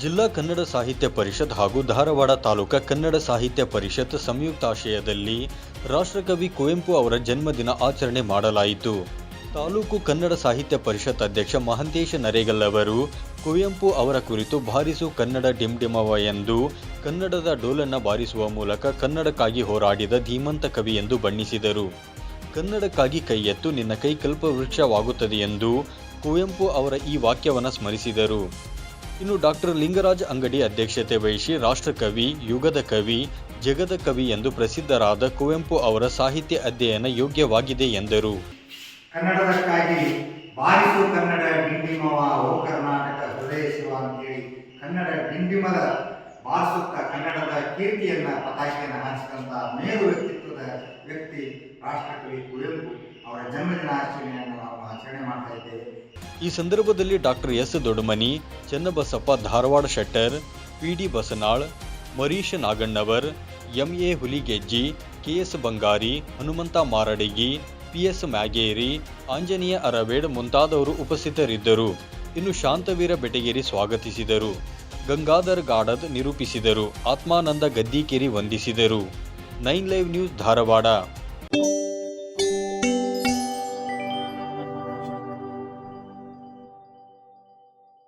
ಜಿಲ್ಲಾ ಕನ್ನಡ ಸಾಹಿತ್ಯ ಪರಿಷತ್ ಹಾಗೂ ಧಾರವಾಡ ತಾಲೂಕಾ ಕನ್ನಡ ಸಾಹಿತ್ಯ ಪರಿಷತ್ ಸಂಯುಕ್ತಾಶ್ರಯದಲ್ಲಿ ರಾಷ್ಟ್ರಕವಿ ಕುವೆಂಪು ಅವರ ಜನ್ಮದಿನ ಆಚರಣೆ ಮಾಡಲಾಯಿತು. ತಾಲೂಕು ಕನ್ನಡ ಸಾಹಿತ್ಯ ಪರಿಷತ್ ಅಧ್ಯಕ್ಷ ಮಹಂತೇಶ ನರೇಗಲ್ ಅವರು, ಕುವೆಂಪು ಅವರ ಕುರಿತು ಬಾರಿಸು ಕನ್ನಡ ಡಿಂಡಿಮವ ಎಂದು, ಕನ್ನಡದ ಡೋಲನ್ನ ಬಾರಿಸುವ ಮೂಲಕ ಕನ್ನಡಕ್ಕಾಗಿ ಹೋರಾಡಿದ ಧೀಮಂತ ಕವಿ ಎಂದು ಬಣ್ಣಿಸಿದರು. ಕನ್ನಡಕ್ಕಾಗಿ ಕೈ ಎತ್ತು ನಿನ್ನ ಕೈ ಕಲ್ಪವೃಕ್ಷವಾಗುತ್ತದೆ ಎಂದು ಕುವೆಂಪು ಅವರ ಈ ವಾಕ್ಯವನ್ನು ಸ್ಮರಿಸಿದರು. ಇನ್ನು ಡಾಕ್ಟರ್ ಲಿಂಗರಾಜ್ ಅಂಗಡಿ ಅಧ್ಯಕ್ಷತೆ ವಹಿಸಿ ರಾಷ್ಟ್ರಕವಿ, ಯುಗದ ಕವಿ, ಜಗದ ಕವಿ ಎಂದು ಪ್ರಸಿದ್ಧರಾದ ಕುವೆಂಪು ಅವರ ಸಾಹಿತ್ಯ ಅಧ್ಯಯನ ಯೋಗ್ಯವಾಗಿದೆ ಎಂದರು. ಕನ್ನಡದಕ್ಕಾಗಿ ಬಾರಿಸು ಕನ್ನಡ ಡಿಂಡಿಮವ, ಓ ಕರ್ನಾಟಕ ಹೃದಯ ಶಿವ ಅಂತೇಳಿ ಕನ್ನಡ ಡಿಂಡಿಮದ ಬಾರಿಸುತ್ತ ಕನ್ನಡದ ಕೀರ್ತಿಯನ್ನ ಪತಾಕೆಯನ್ನು ಹಾರಿಸಿದಂತಹ ಮೇರು ವ್ಯಕ್ತಿತ್ವದ ವ್ಯಕ್ತಿ ರಾಷ್ಟ್ರಕವಿ ಕುವೆಂಪು ಅವರ ಜನ್ಮದಿನಾಚರಣೆಯನ್ನು ಈ ಸಂದರ್ಭದಲ್ಲಿ doctor S Doddamani, Channabasappa Dharwad Shettar, P D Basanal, Marish Naganavar M A Huligejji K S Bangari, Hanumanta Maradigi P S Myageri, Anjaneya Arved ಮುಂತಾದವರು ಉಪಸ್ಥಿತರಿದ್ದರು. ಇನ್ನು ಶಾಂತವೀರ ಬೆಟಗೇರಿ ಸ್ವಾಗತಿಸಿದರು. ಗಂಗಾಧರ್ ಗಾಡದ್ ನಿರೂಪಿಸಿದರು. ಆತ್ಮಾನಂದ ಗದ್ದಿಕೇರಿ ವಂದಿಸಿದರು. Nine live news Dharwad.